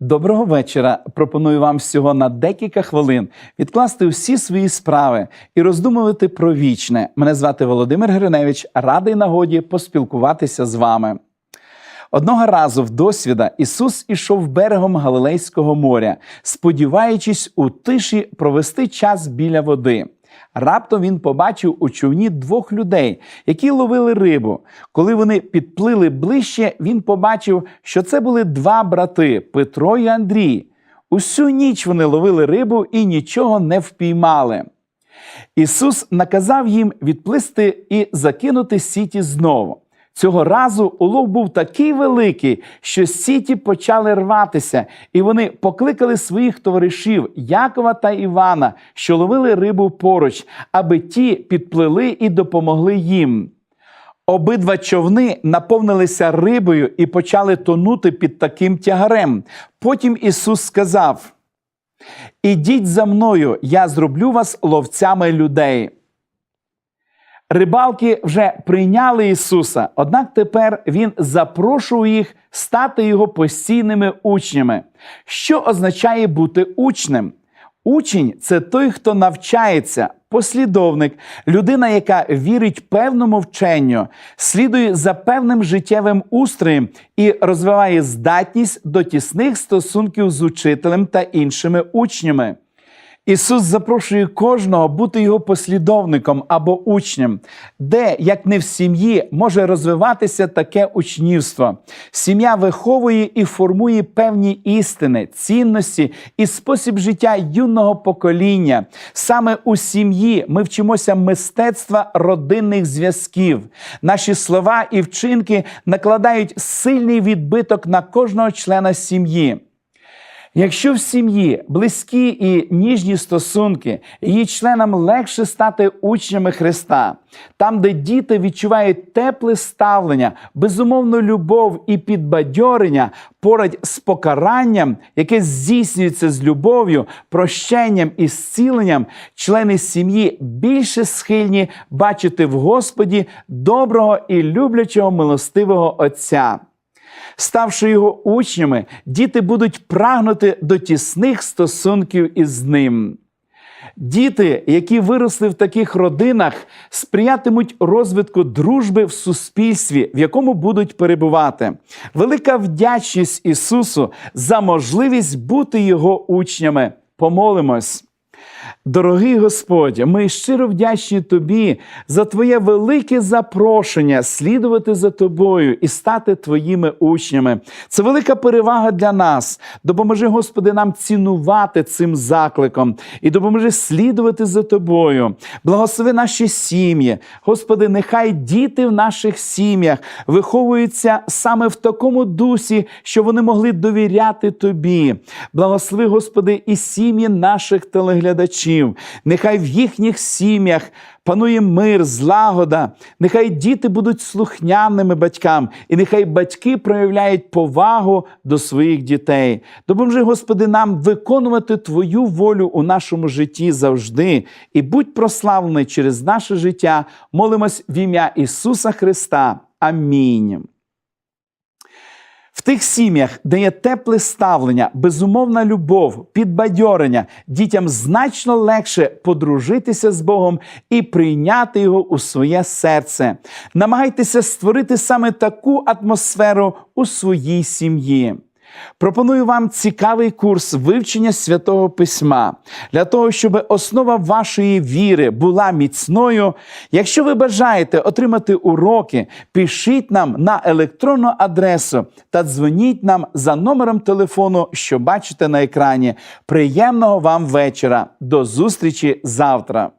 Доброго вечора. Пропоную вам всього на декілька хвилин відкласти всі свої справи і роздумувати про вічне. Мене звати Володимир Гриневич. Радий нагоді поспілкуватися з вами. Одного разу в досвіда Ісус ішов берегом Галилейського моря, сподіваючись у тиші провести час біля води. Раптом він побачив у човні двох людей, які ловили рибу. Коли вони підплили ближче, він побачив, що це були два брати Петро і Андрій. Усю ніч вони ловили рибу і нічого не впіймали. Ісус наказав їм відплисти і закинути сіті знову. Цього разу улов був такий великий, що сіті почали рватися, і вони покликали своїх товаришів Якова та Івана, що ловили рибу поруч, аби ті підплили і допомогли їм. Обидва човни наповнилися рибою і почали тонути під таким тягарем. Потім Ісус сказав: Ідіть за мною, я зроблю вас ловцями людей. Рибалки вже прийняли Ісуса, однак тепер Він запрошував їх стати Його постійними учнями. Що означає бути учнем? Учень це той, хто навчається, послідовник, людина, яка вірить певному вченню, слідує за певним життєвим устроєм і розвиває здатність до тісних стосунків з учителем та іншими учнями. Ісус запрошує кожного бути його послідовником або учнем, де, як не в сім'ї, може розвиватися таке учнівство. Сім'я виховує і формує певні істини, цінності і спосіб життя юного покоління. Саме у сім'ї ми вчимося мистецтва родинних зв'язків. Наші слова і вчинки накладають сильний відбиток на кожного члена сім'ї. Якщо в сім'ї близькі і ніжні стосунки, її членам легше стати учнями Христа, там, де діти відчувають тепле ставлення, безумовну любов і підбадьорення поряд з покаранням, яке здійснюється з любов'ю, прощенням і зціленням, члени сім'ї більше схильні бачити в Господі доброго і люблячого милостивого Отця. Ставши його учнями, діти будуть прагнути до тісних стосунків із ним. Діти, які виросли в таких родинах, сприятимуть розвитку дружби в суспільстві, в якому будуть перебувати. Велика вдячність Ісусу за можливість бути Його учнями. Помолимось. Дорогий Господь, ми щиро вдячні Тобі за Твоє велике запрошення слідувати за Тобою і стати Твоїми учнями. Це велика перевага для нас. Допоможи, Господи, нам цінувати цим закликом і допоможи слідувати за Тобою. Благослови наші сім'ї. Господи, нехай діти в наших сім'ях виховуються саме в такому дусі, що вони могли довіряти Тобі. Благослови, Господи, і сім'ї наших телеглядачів. Нехай в їхніх сім'ях панує мир, злагода, нехай діти будуть слухняними батькам, і нехай батьки проявляють повагу до своїх дітей. Допоможи, Господи, нам виконувати Твою волю у нашому житті завжди. І будь прославлений через наше життя. Молимось в ім'я Ісуса Христа. Амінь. Тих сім'ях, де є тепле ставлення, безумовна любов, підбадьорення, дітям значно легше подружитися з Богом і прийняти його у своє серце. Намагайтеся створити саме таку атмосферу у своїй сім'ї. Пропоную вам цікавий курс вивчення святого письма для того, щоб основа вашої віри була міцною. Якщо ви бажаєте отримати уроки, пишіть нам на електронну адресу та дзвоніть нам за номером телефону, що бачите на екрані. Приємного вам вечора. До зустрічі завтра!